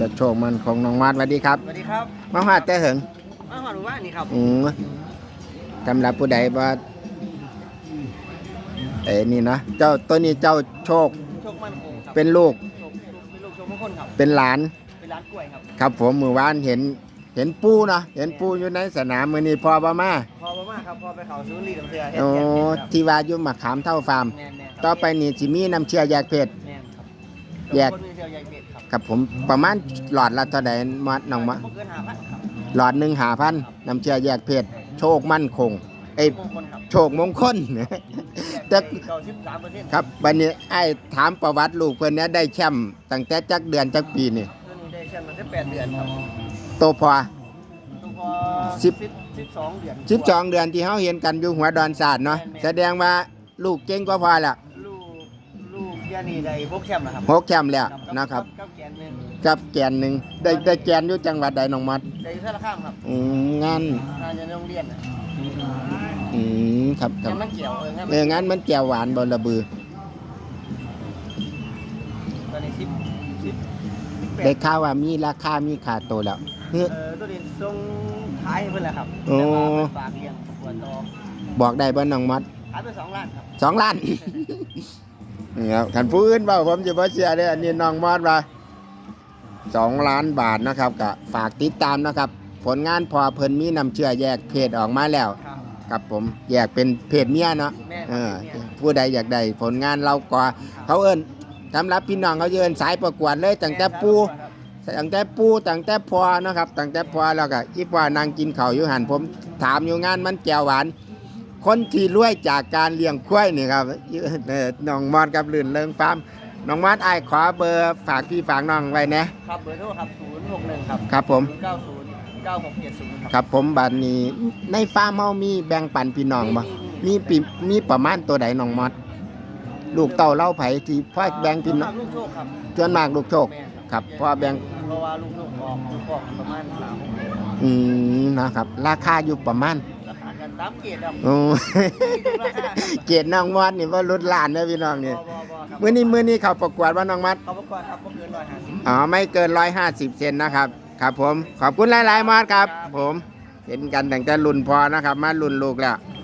จะโชคมันของน้องมาดสวัสดีครับ สวัสดีครับมาหาแต่เหิงมาหอดูว่านี่ครับอืมสำหรับผู้ใดว่าเอ้นี่เนาะเจ้าตัวนี้เจ้าโชคโชคมั่นคงครับเป็นลูกโชคเป็นลูกโชคมงคลครับเป็นหลาน เป็นร้านกล้วยครับครับผมมือวานเห็นเห็นปูเนาะเห็นปูอยู่ในสนามมือนี้พอบ่มาพอมากครับพอไปเขาซูรีลำเทือเฮ็ดโอ้แยกเพชรครับที่ว่าอยู่มะขามเท่าฟาร์มแม่นแม่นครับต่อไปนี่สิมีน้ำเชื่อแยกเพศแม่นครับ แยกคนมีเที่ยวแยกเพชรครับครับผมประมาณหลอดละเท่าใดมาน้องมาบ่เกินห้าพันครับหลอดหนึ่งหาพันน้ำเชื่อแยกเพศโชคมั่นคงเอ้ยมงคลครับโชคมงคล แต่ เก้าสิบสามเปอร์เซ็นต์ครับบัดนี้ไอ้ถามประวัติลูกเพิ่นเนี้ยได้แชมป์ตั้งแต่จักเดือนจักปีนี่ตัวนี้ได้แชมป์มาได้แปดเดือนครับโตพอ ตัวพอสิบ สิบสองเดือน12เดือนที่เฮาเห็นกันอยู่หัวดอนศาสตร์เนาะแสดงว่าลูกเก่งกว่าพอแล้ว ลูกลูกยานีได้พกแชมป์นะครับหกแชมป์แล้วนะครับกับแกนหนึ่งกับแกนหนึ่งได้ได้แกนอยู่จังหวัดใดน้องมัดได้สารข้ามครับอืมงานงานจะโรงเรียนน่ะอืมครับคงารับนมันเกี่ยวเอองานเอองานมันแก้วหวานบ่ระบือ ตอนนี้สิบสิบสิบแปได้ดข่าวว่ามีราคามีค่าโตแล้วเฮ้อเออตัวนี้ส่งขายให้เพื่อนแหละครับโอ้ แต่ว่าเพิ่นฝากเลี้ยงประกวดต่อบอกได้บ่น้องมัดขายไปสองล้านครับ สองล้าน นี่ครับคันผู้อื่นเปล่าผมจะบ่เชื่อเด้ออันนี้น้องมอดว่าสองล้านบาทนะครับก็ฝากติดตามนะครับ ผลงานพอเพิ่นมีนำเชื่อแยกเพศออกมาแล้วครับครับผมแยกเป็นเพศเมียเนาะแม่นเออครับเนี่ยผู้ใดอยากได้ผลงานเราก็เขาเอิ้นสำหรับพี่น้องเขาจะเอิ้นสายประกวดเลยตั้งแต่ปูตั้งแต่ปูตั้งแต่พอนะครับตั้งแต่พอแล้วก็อีพอนางกินข้าวอยู่หันผมถามอยู่งานมันแก้วหวาน คนที่รวยจากการเลี้ยงควายนี่ครับเอ่อน้องมอดกับลื่นเริงฟาร์มน้องมอดไอ้ายขอเบอร์ฝากพี่ฝากน้องไว้นะครับเบอร์โทรครับศูนย์หกหนึ่งครับครับผมเก้าศูนย์เก้าหกเจ็ดศูนย์ครับครับผมบัดนี้ในฟาร์มเฮามีแบ่งปันพี่น้องบ่มีปีมีประมาณตัวใดน้องมอดลูกเต่าเล่าไผที่พ่อแบ่งพี่น้องลูกโชคครับส่วนมากลูกโชคแม่นครับพ่อแบ่งเพราะว่าลูกโชคออกลูกออกประมาณสามหกเดือนอืมนะครับ ราคาอยู่ประมาณราคากัน ตามเกรดครับโอ้เกียรติน้องมอดนี่ว่าลดล้านเด้อพี่น้องนี่บ่บ่บ่ครับมื้อนี้มื้อนี้เขาประกวดว่าน้องมัด เขาบอกว่าครับบ่เกินร้อยห้าสิบ อ๋อไม่เกิน 150 เซนนะครับ ครับผม ขอบคุณหลาย ๆ มอดครับ ผม เห็นกันตั้งแต่รุ่นพอนะครับ มารุ่นลูกแล้วค